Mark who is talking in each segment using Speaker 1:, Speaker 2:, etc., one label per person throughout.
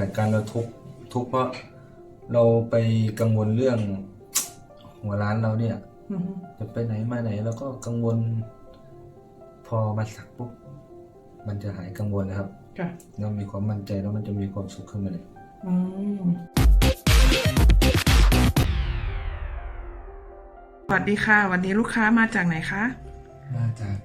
Speaker 1: จากการเราทุกข์ทุกข์เพราะเราไปกังวลเรื่องหัวร้านเราเนี่ย
Speaker 2: อือฮึ
Speaker 1: จะไปไหนมาไหนแล้วก็กังวล พอมาสักปุ๊บมันจะหายกังวลนะครับ
Speaker 2: ค่ะ
Speaker 1: เรามีความมั่นใจแล้วมันจะมีความสุขขึ้นมาเลย
Speaker 2: อืมสวัสดีค่ะ วันนี้ลูกค้ามาจากไหนคะ
Speaker 1: มาจาก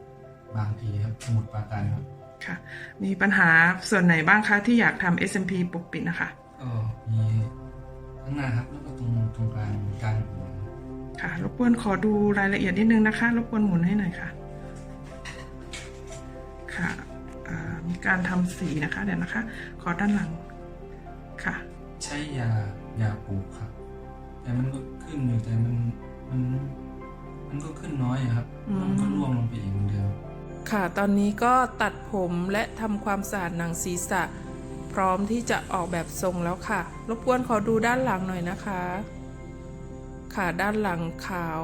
Speaker 1: บางพีครับสมุทรปราการครับ
Speaker 2: ค่ะมีปัญหาส่วนไหนบ้างคะที่อยากทำ SMP ปกปิดนะคะ
Speaker 1: ก็มีข้างหน้าครับแล้วก็ตรงตรงกลางกลางหัว
Speaker 2: ค่ะรบกวนขอดูรายละเอียดนิดนึงนะคะรบกวนหมุนให้หน่อยค่ะ ค่ะอ่ามีการทำสีนะคะเดี๋ยวนะคะ ขอด้านหลังค่ะ
Speaker 1: ใช้ยายาปลูกครับ แต่มันก็ขึ้นอยู่แต่มันมัน มันก็ขึ้นน้อยอะครับ
Speaker 2: อืม
Speaker 1: แล้วมันก็ร่วงลงไปอีกเหมือนเดิม
Speaker 2: ค่ะ ตอนนี้ก็ตัดผมและทำความสะอาดหนังศีรษะ พร้อมที่จะออกแบบทรงแล้วค่ะ รบกวนขอดูด้านหลังหน่อยนะคะ ค่ะด้านหลังขาว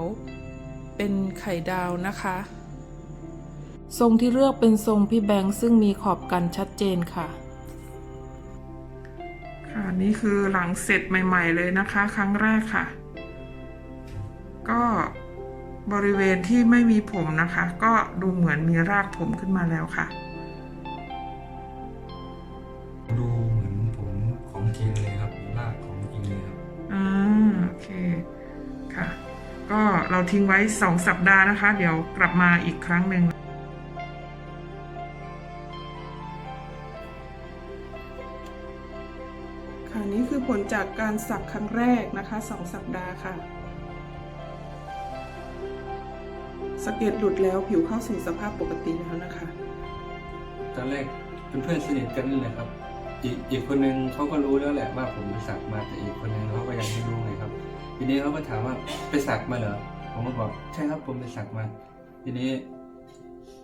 Speaker 2: เป็นไข่ดาวนะคะ ทรงที่เลือกเป็นทรงพี่แบงค์ซึ่งมีขอบกันชัดเจนค่ะ ค่ะนี่คือหลังเสร็จใหม่ ๆ เลยนะคะ ครั้งแรกค่ะ ก็ บริเวณที่ไม่มีผมนะคะ ก็ดูเหมือนมีรากผมขึ้นมาแล้วค่ะ
Speaker 1: ดูเหมือนผมของจริงเลยครับรากของจริงเลยครับ
Speaker 2: อ่าโอเคค่ะ ก็เราทิ้งไว้2สัปดาห์นะคะ เดี๋ยวกลับมาอีกครั้งหนึ่งค่ะนี่คือผลจากการสักครั้งแรกนะคะ2สัปดาห์ค่ะ สะเก็ดหลุดแล้วผิวเข้าสู่สภาพปกติแล้วนะคะ
Speaker 1: ตอนแรกเป็นเพื่อนสนิทกันนี่แหละครับ อีกอีกคนนึงเขาก็รู้แล้วแหละว่าผมไปสักมาแต่อีกคนนึงเขาก็ยังไม่รู้ไงครับทีนี้เขาก็ถามว่าไปสักมาเหรอผมก็บอกใช่ครับผมไปสักมา ทีนี้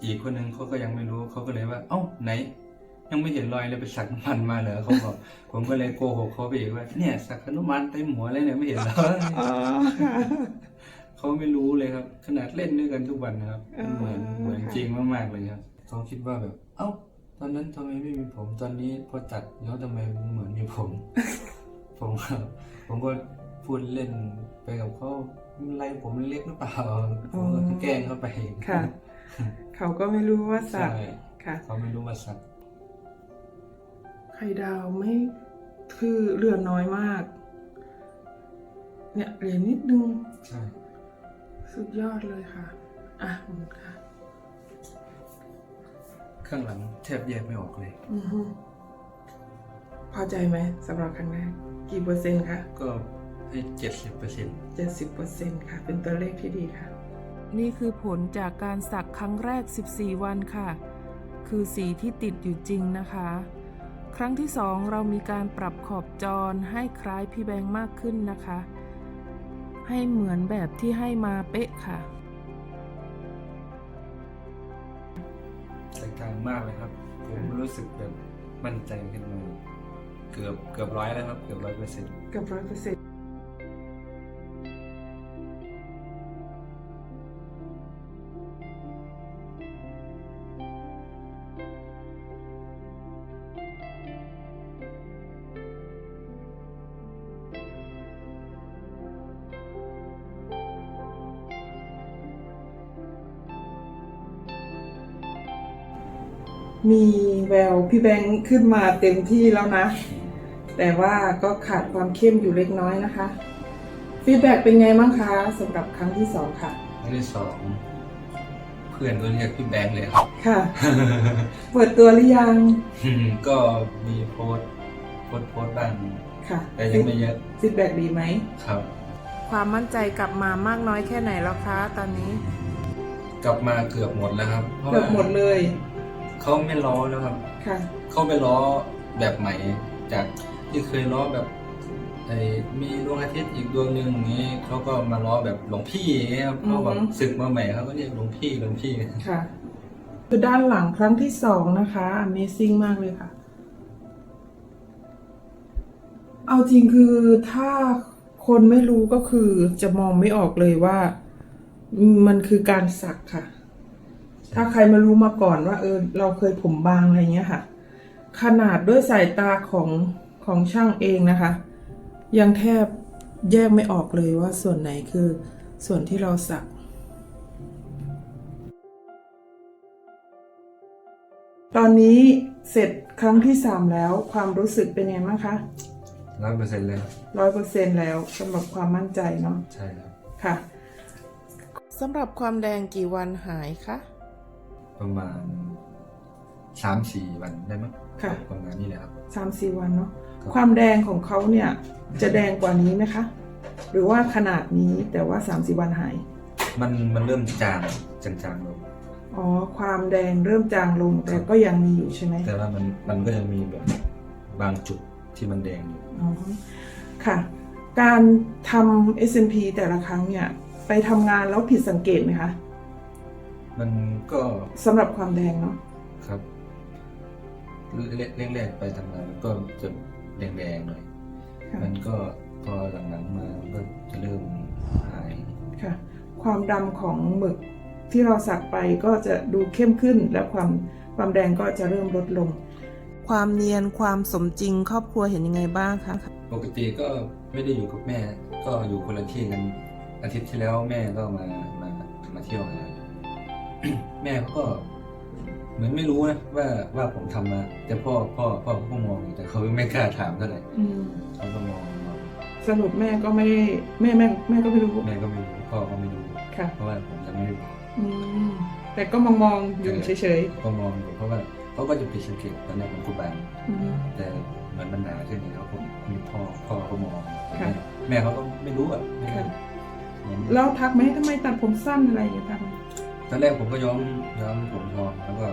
Speaker 1: อีกคนนึงเขาก็ยังไม่รู้เขาก็เลยว่า เอ้าไหน ยังไม่เห็นรอยเลยไปสักน้ำมันมาเหรอเขาบอก ผมก็เลยโกหกเขาไปอีกว่าเนี่ยสักน้ำมันเต็มหัวเลยเนี่ยไม่เห็นเหรอ
Speaker 2: อ๋อค่ะ
Speaker 1: เขาไม่รู้เลยครับ ขนาดเล่นด้วยกันทุกวันนะครับ
Speaker 2: อ่า
Speaker 1: เหมือนเหมือน
Speaker 2: ค่ะ
Speaker 1: จริงมากๆเลยครับเขาคิดว่าแบบ เอ้า ตอนนั้นทำไมไม่มีผม ตอนนี้พอตัดแล้วทำไมเหมือนมีผม ผมก็ผมก็พูดเล่นไปกับเขาอะไรผมเล็กหรือเปล่าผมก็แกล้งเข้าไป
Speaker 2: ค่ะ เขาก็ไม่รู้ว่าสั
Speaker 1: ใช่
Speaker 2: กค่ะ
Speaker 1: เขาไม่รู้ว่าสัก
Speaker 2: ไข่ดาวไม่คือเหลือน้อยมาก เนี่ยเหลือนิดนึง
Speaker 1: ใช่
Speaker 2: สุดยอดเลยค่ะ อะหมุนค่ะ
Speaker 1: ข้างหลังแทบแยกไม่ออกเลย
Speaker 2: อือฮึพอใจไหมสำหรับครั้งแรก กี่เปอร์เซ็นต์คะ
Speaker 1: ก็ให้เจ็ดสิบเปอร์เซ็นต์
Speaker 2: เจ็ดสิบเปอร์เซ็นต์ค่ะ เป็นตัวเลขที่ดีค่ะ นี่คือผลจากการสักครั้งแรก 14 วันค่ะ คือสีที่ติดอยู่จริงนะคะ ครั้งที่สองเรามีการปรับขอบจรให้คล้ายพี่แบงค์มากขึ้นนะคะ ให้เหมือนแบบที่ให้มาเป๊ะค่ะ
Speaker 1: แตกต่างมากเลยครับ ผมรู้สึกแบบมั่นใจขึ้นมา เกือบเกือบร้อยแล้วครับ เกือบร้อยเปอร์เซ็นต์
Speaker 2: เกือบร้อยเปอร์เซ็นต์ มีแววพี่แบงค์ขึ้นมาเต็มที่แล้วนะ แต่ว่าก็ขาดความเข้มอยู่เล็กน้อยนะคะฟีดแบ็กเป็นไงบ้างคะสำหรับครั้งที่สองค่ะ
Speaker 1: ครั้งที่สองเพื่อนก็เรียกพี่แบงค์เลยครับ
Speaker 2: ค่ะ เปิดตัวหรือยัง
Speaker 1: ก็มีโพสต์โพสต์โพสต์บ้าง
Speaker 2: ค่ะ
Speaker 1: แต่ยังไม่เยอะ
Speaker 2: ฟีดแบ็กดีไหม
Speaker 1: ครับ
Speaker 2: ความมั่นใจกลับมามากน้อยแค่ไหนแล้วคะตอนนี้
Speaker 1: กลับมาเกือบหมดแล้วครับเพราะ
Speaker 2: เกือบ
Speaker 1: ว่า
Speaker 2: หมดเลย
Speaker 1: เขาไม่ล้อแล้วครับ
Speaker 2: ค่ะ
Speaker 1: เขาไปล้อแบบใหม่จากที่เคยล้อแบบไอ้มีดวงอาทิตย์อีกดวงหนึ่งอย่างนี้เขาก็มาล้อแบบหลวงพี่อย่างเงี้ยครับ
Speaker 2: อือฮึ
Speaker 1: เขาแบบศึกมาใหม่เขาก็เรียกหลวงพี่หลวงพี่
Speaker 2: ค่ะ คือด้านหลังครั้งที่สองนะคะ Amazing มากเลยค่ะ เอาจริงคือถ้าคนไม่รู้ก็คือจะมองไม่ออกเลยว่า มันคือการสักค่ะ ถ้าใครมารู้มาก่อนว่า เออ เราเคยผมบางอะไรเงี้ยค่ะ ขนาดด้วยสายตาของของช่างเองนะคะ ยังแทบแยกไม่ออกเลยว่าส่วนไหนคือส่วนที่เราสักตอนนี้เสร็จครั้งที่สามแล้วความรู้สึกเป็นยังไงบ้างคะ
Speaker 1: ร้อยเปอร์เซ็นต์เลย
Speaker 2: ร้อยเปอร์เซ็นแล้วสำหรับความมั่นใจเนาะ
Speaker 1: ใช่ครับ
Speaker 2: ค่ะสำหรับความแดงกี่วันหายคะ
Speaker 1: ประมาณสามสี่วันได้มั้ง
Speaker 2: ค่ะ
Speaker 1: ประมาณนี้แหละครับ
Speaker 2: สามสี่วันเนาะ
Speaker 1: ครับ
Speaker 2: ความแดงของเขาเนี่ยจะแดงกว่านี้ไหมคะ หรือว่าขนาดนี้แต่ว่าสามสี่วันหาย
Speaker 1: มันมันเริ่มจางจางๆลง
Speaker 2: อ๋อ ความแดงเริ่มจางลงแต่ก็ยังมีอยู่ใช่ไหม
Speaker 1: แต่ว่ามันมันก็ยังมีแบบบางจุดที่มันแดงอยู่
Speaker 2: อ๋อค่ะ การทำ SMP แต่ละครั้งเนี่ย ไปทำงานแล้วผิดสังเกตไหมคะ
Speaker 1: มันก็
Speaker 2: สำหรับความแดงเนาะ
Speaker 1: ครับแรกๆไปทำงานมันก็จะแดงๆหน่อย
Speaker 2: ค่ะ
Speaker 1: มันก็พอหลังๆมามันก็จะเริ่มหาย
Speaker 2: ค่ะ ความดำของหมึกที่เราสักไปก็จะดูเข้มขึ้น และความความแดงก็จะเริ่มลดลง ความเนียนความสมจริงครอบครัวเห็นยังไงบ้างคะ
Speaker 1: ปกติก็ไม่ได้อยู่กับแม่ ก็อยู่คนละที่กันอาทิตย์ที่แล้วแม่ก็มามามาเที่ยวหา แม่เขาก็ เหมือนไม่รู้นะว่าว่าผมทำมา แต่พ่อพ่อพ่อเขาก็มองอยู่แต่เขาไม่กล้าถามเท่าไหร่
Speaker 2: อืม
Speaker 1: เขาก็มองมอง
Speaker 2: สรุปแม่ก็ไม่ได้แม่แม่แม่ก็ไม่รู้
Speaker 1: แม่ก็ไม่รู้พ่อก็ไม่รู้
Speaker 2: ค่ะ
Speaker 1: เพราะว่าผมยังไม่ได้บอก
Speaker 2: อืมแต่ก็มองมองๆอยู่เฉย
Speaker 1: ก็มองอยู่เพราะว่าเขาก็จะไปสังเกตตอนแรกผมก็บาง
Speaker 2: ๆอืม
Speaker 1: แต่เหมือนมันหนาขึ้นเนี่ยเขาก็มีพ่อพ่อเขามองแต่
Speaker 2: ค่ะ
Speaker 1: แม่แม่เขาก็ไม่รู้อะไม่รู้
Speaker 2: ค่ะ
Speaker 1: เหมือน
Speaker 2: แล้วทักไหมทำไมตัดผมสั้นอะไรอย่างเงี้ยทักไหม
Speaker 1: ตอนแรกผมก็ย้อมย้อมผมทองแล้วก็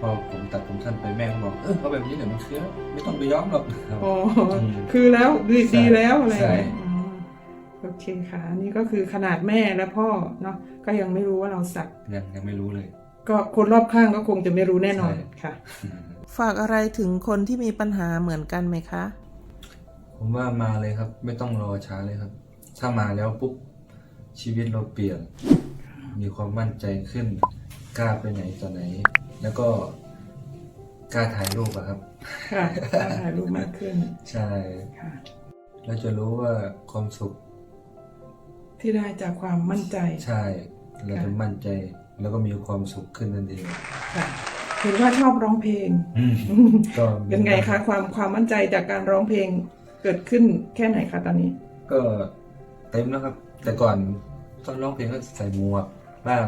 Speaker 1: พอผมตัดผมสั้นไปแม่ก็บอกเออเอาแบบนี้เดี๋ยวมันเคี้ยวไม่ต้องไปย้อมหรอก
Speaker 2: อ๋ออ
Speaker 1: ม
Speaker 2: คือแล้วดี
Speaker 1: ใช่
Speaker 2: ดีแล้วอะไรอย่างเงี้ย
Speaker 1: ใช่
Speaker 2: อืมโอเคค่ะอันนี้ก็คือขนาดแม่และพ่อเนาะก็ยังไม่รู้ว่าเราสัก
Speaker 1: ยังยังไม่รู้เลย
Speaker 2: ก็คนรอบข้างก็คงจะไม่รู้แน่นอน
Speaker 1: ใช่
Speaker 2: ค่ะ ฝากอะไรถึงคนที่มีปัญหาเหมือนกันไหมคะ
Speaker 1: ผมว่ามาเลยครับ ไม่ต้องรอช้าเลยครับ ถ้ามาแล้วปุ๊บชีวิตเราเปลี่ยน มีความมั่นใจขึ้น กล้าไปไหนต่อไหน แล้วก็กล้าถ่ายรูปอะครับ
Speaker 2: ค่ะการถ่ายรูปมากขึ้น
Speaker 1: ใช่
Speaker 2: ค่ะ
Speaker 1: เราจะรู้ว่าความสุข
Speaker 2: ที่ได้จากความมั่นใจ
Speaker 1: ใช่ เราจะมั่นใจ แล้วก็มีความสุขขึ้นนั่นเอง
Speaker 2: ค่ะเห็นว่าชอบร้องเพลง
Speaker 1: อืมก็มี
Speaker 2: เป็นไงคะความความมั่นใจจากการร้องเพลงเกิดขึ้นแค่ไหนคะตอนนี้
Speaker 1: ก็เต็มแล้วครับ แต่ก่อนตอนร้องเพลงก็ใส่หมวก บ้าง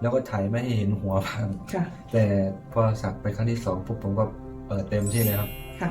Speaker 1: แล้วก็ถ่ายไม่ให้เห็นหัวบ้าง
Speaker 2: ค่ะ
Speaker 1: แต่พอสักไปครั้งที่สองปุ๊บผมก็เปิดเต็มที่เลยครับ
Speaker 2: ค่ะ